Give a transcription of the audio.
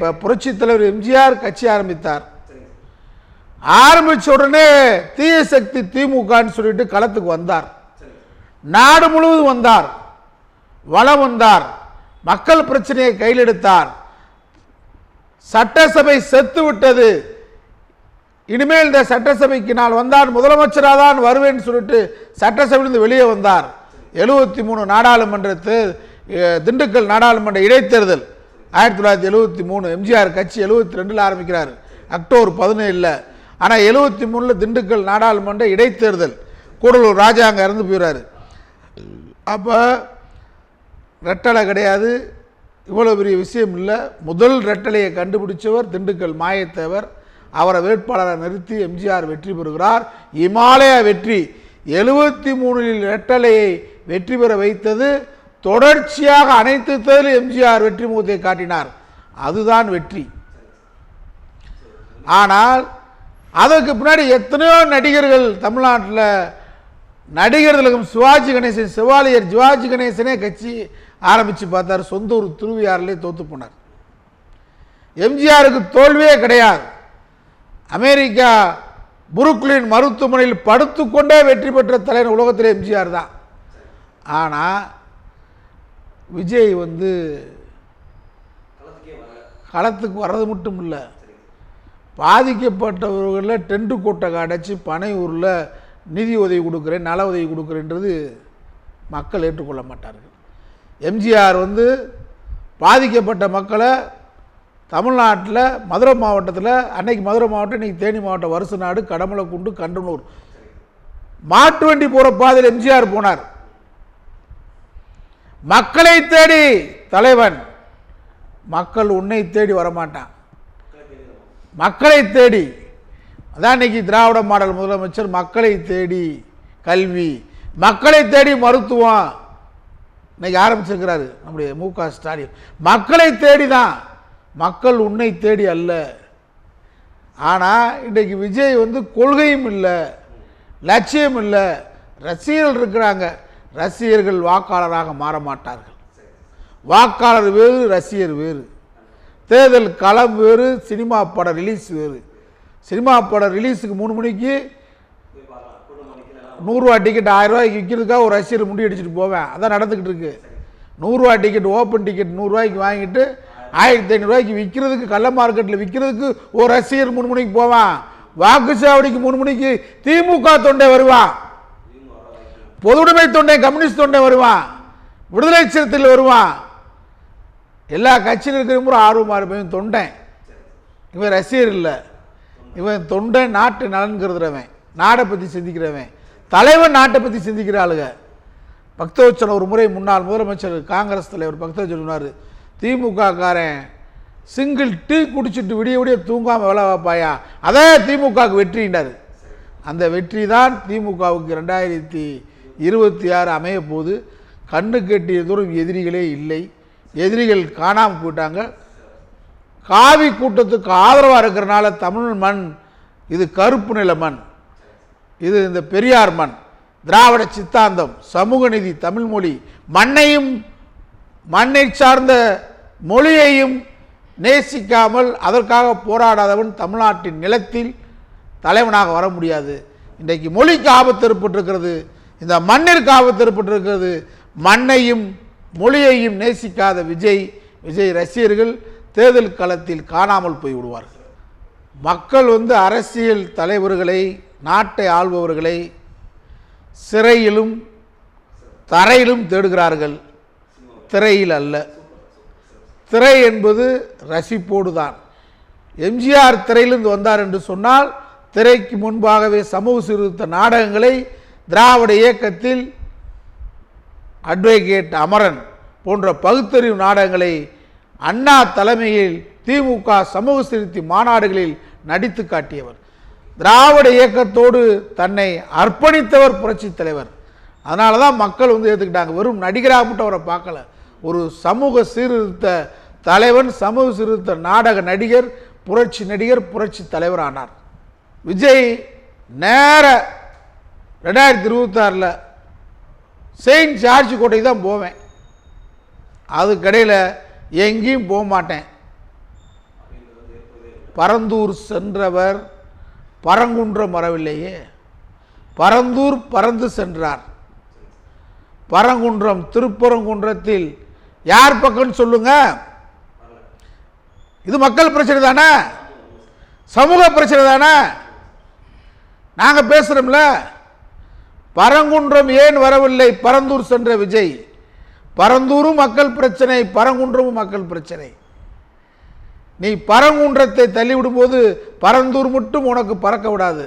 இப்போ புரட்சி தலைவர் எம்ஜிஆர் கட்சி ஆரம்பித்தார். ஆரம்பிச்ச உடனே தீய சக்தி திமுகன்னு சொல்லிட்டு களத்துக்கு வந்தார். நாடு முழுவதும் வந்தார். வளம் வந்தார். மக்கள் பிரச்சனையை கையில் எடுத்தார். சட்டசபை செத்து விட்டது. இனிமேல் இந்த சட்டசபைக்கு நான் வந்தால் முதலமைச்சராக தான் வருவேன் சொல்லிட்டு சட்டசபையிலிருந்து வெளியே வந்தார். எழுபத்தி மூணு நாடாளுமன்றத்து திண்டுக்கல் நாடாளுமன்ற இடைத்தேர்தல். ஆயிரத்தி தொள்ளாயிரத்தி எழுபத்தி மூணு எம்ஜிஆர் கட்சி எழுபத்தி ரெண்டில் ஆரம்பிக்கிறார். அக்டோபர் பதினேழில். ஆனால் எழுபத்தி மூணில் திண்டுக்கல் நாடாளுமன்ற இடைத்தேர்தல். கூடலூர் ராஜா அங்கே இறந்து போயிடுறாரு அப்போ ரெட்டலை கிடையாது. இவ்வளோ பெரிய விஷயம் இல்லை. முதல் ரெட்டலையை கண்டுபிடிச்சவர் திண்டுக்கல் மாயத்தேவர். அவரை வேட்பாளரை நிறுத்தி எம்ஜிஆர் வெற்றி பெறுகிறார். இமாலய வெற்றி. எழுபத்தி மூணில் ரெட்டலையை வெற்றி பெற வைத்தது தொடர்ச்சியாக அனைத்து தேர்தலில் எம்ஜிஆர் வெற்றி முகத்தை காட்டினார். அதுதான் வெற்றி. ஆனால் அதற்கு பின்னாடி எத்தனையோ நடிகர்கள் தமிழ்நாட்டில் நடிகர்களுக்கும் சிவாஜி கணேசன் சிவாலியர் சிவாஜி கணேசனே கட்சி ஆரம்பித்து பார்த்தார். சொந்த ஊர் திருவியாரிலே தோத்து போனார். எம்ஜிஆருக்கு தோல்வியே கிடையாது. அமெரிக்கா புருக்லின் மருத்துவமனையில் படுத்துக்கொண்டே வெற்றி பெற்ற தலைவர் உலகத்தில் எம்ஜிஆர் தான். ஆனால் விஜய் வந்து களத்துக்கு வர்றது மட்டும் இல்லை. பாதிக்கப்பட்டவர்களில் டென்ட்டு கோட்டை அடைச்சி பனையூரில் நிதி உதவி கொடுக்குறேன் நல உதவி கொடுக்குறேன்றது மக்கள் ஏற்றுக்கொள்ள மாட்டார்கள். எம்ஜிஆர் வந்து பாதிக்கப்பட்ட மக்களை தமிழ்நாட்டில் மதுரை மாவட்டத்தில் அன்னைக்கு மதுரை மாவட்டம் இன்னைக்கு தேனி மாவட்டம் வருஷ நாடு கடமலைக்குண்டு கண்டனூர். மாட்டு வண்டி போகிற பாதையில் எம்ஜிஆர் போனார். மக்களை தேடி தலைவன். மக்கள் உன்னை தேடி வரமாட்டான். மக்களை தேடி. அதான் இன்னைக்கு திராவிட மாடல் முதலமைச்சர் மக்களை தேடி கல்வி. மக்களை தேடி மருத்துவம். இன்னைக்கு ஆரம்பிச்சிருக்கிறாரு நம்முடைய மு க ஸ்டாலின். மக்களை தேடி தான் மக்கள் உன்னை தேடி அல்ல. ஆனால் இன்றைக்கு விஜய் வந்து கொள்கையும் இல்லை லட்சியம் இல்லை. ரசிகர்கள் இருக்கிறாங்க. ரசிகர்கள் வாக்காளராக மாற மாட்டார்கள் வாக்காளர் வேறு ரசிகர் வேறு. தேர்தல் களம் வேறு சினிமா படம் ரிலீஸ் வேறு. சினிமா படம் ரிலீஸுக்கு மூணு மணிக்கு நூறுரூவா டிக்கெட் ஆயிரம் ரூபாய்க்கு விற்கிறதுக்காக ஒரு ரசிகர் முடி அடிச்சுட்டு போவேன். அதான் நடந்துக்கிட்டு இருக்கு. நூறுரூவா டிக்கெட் ஓப்பன் டிக்கெட் நூறுரூவாய்க்கு வாங்கிட்டு ஆயிரத்தி ஐநூறுரூவாய்க்கு விற்கிறதுக்கு கள்ள மார்க்கெட்டில் விற்கிறதுக்கு ஒரு ரசிகர் மூணு மணிக்கு போவான். வாக்குச்சாவடிக்கு மூணு மணிக்கு திமுக தொண்டை வருவான். பொதுவுடைமை தொண்டை கம்யூனிஸ்ட் தொண்டை வருவான் விடுதலை சிறுத்தையில் வருவான் எல்லா கட்சியில் இருக்கிறவங்களும் ஆர்வமாக இருப்பேன். தொண்டன் இவன் ரசிகர் இல்லை. இவன் தொண்டன் நாட்டு நலன்கிறதுறவன் நாடை பற்றி சிந்திக்கிறவன். தலைவன் நாட்டை பற்றி சிந்திக்கிற ஆளுங்க பக்தவச்சன் ஒரு முறை முன்னாள் முதலமைச்சர் காங்கிரஸ் தலைவர் பக்தவச்சன் சொன்னார் திமுக காரன் சிங்கிள் டீ குடிச்சிட்டு விடிய விடிய தூங்காமல் வேலை வைப்பாயா அதே திமுகவுக்கு வெற்றின்றார் அந்த வெற்றி தான் திமுகவுக்கு ரெண்டாயிரத்தி இருபத்தி ஆறு அமைய போது கண்ணு கட்டிய தூரம் எதிரிகளே இல்லை. எதிரிகள் காணாமல் போயிட்டாங்க. காவி கூட்டத்துக்கு ஆதரவாக இருக்கிறனால தமிழ் மண் இது கருப்பு நில மண் இது இந்த பெரியார் மண் திராவிட சித்தாந்தம் சமூக நீதி தமிழ் மொழி மண்ணையும் மண்ணை சார்ந்த மொழியையும் நேசிக்காமல் அதற்காக போராடாதவன் தமிழ்நாட்டின் நிலத்தில் தலைவனாக வர முடியாது. இன்றைக்கு மொழிக்கு ஆபத்து ஏற்பட்டிருக்கிறது. இந்த மண்ணிற்கு ஆபத்து மண்ணையும் மொழியையும் நேசிக்காத விஜய் விஜய் ரசிகர்கள் தேர்தல் களத்தில் காணாமல் போய் விடுவார்கள் மக்கள் வந்து அரசியல் தலைவர்களை நாட்டை ஆள்பவர்களை சிறையிலும் தரையிலும் தேடுகிறார்கள். திரையில் அல்ல. திரை என்பது ரசிப்போடு தான். எம்ஜிஆர் திரையிலிருந்து வந்தார் என்று சொன்னால் திரைக்கு முன்பாகவே சமூக சீர்திருத்த நாடகங்களை திராவிட இயக்கத்தில் அட்வொகேட் அமரன் போன்ற பகுத்தறிவு நாடகங்களை அண்ணா தலைமையில் திமுக சமூக சீர்திருத்தி மாநாடுகளில் நடித்து காட்டியவர். திராவிட இயக்கத்தோடு தன்னை அர்ப்பணித்தவர் புரட்சி தலைவர். அதனால தான் மக்கள் வந்து ஏற்றுக்கிட்டாங்க வெறும் நடிகராக மட்டும் அவரை பார்க்கல. ஒரு சமூக சீர்திருத்த தலைவன் சமூக சீர்திருத்த நாடக நடிகர் புரட்சி நடிகர் புரட்சி தலைவர் ஆனார் விஜய் நேர ரெண்டாயிரத்தி இருபத்தாறில் செயின்ட் ஜார்ஜ் கோட்டைக்கு தான் போவேன். அதுக்கடையில் எங்கேயும் போக மாட்டேன். பரந்தூர் சென்றவர் பரங்குன்றம் வரவில்லையே. பரந்தூர் பறந்து சென்றார். பரங்குன்றம் திருப்பரங்குன்றத்தில் யார் பக்கம்னு சொல்லுங்க? இது மக்கள் பிரச்சனை தானே? சமூக பிரச்சனை தானே? நாங்கள் பேசுகிறோம்ல பரங்குன்றம் ஏன் வரவில்லை? பரந்தூர் சென்ற விஜய். பரந்தூரும் மக்கள் பிரச்சனை பரங்குன்றமும் மக்கள் பிரச்சனை. நீ பரங்குன்றத்தை தள்ளிவிடும்போது பரந்தூர் மட்டும் உனக்கு பறக்க விடாது.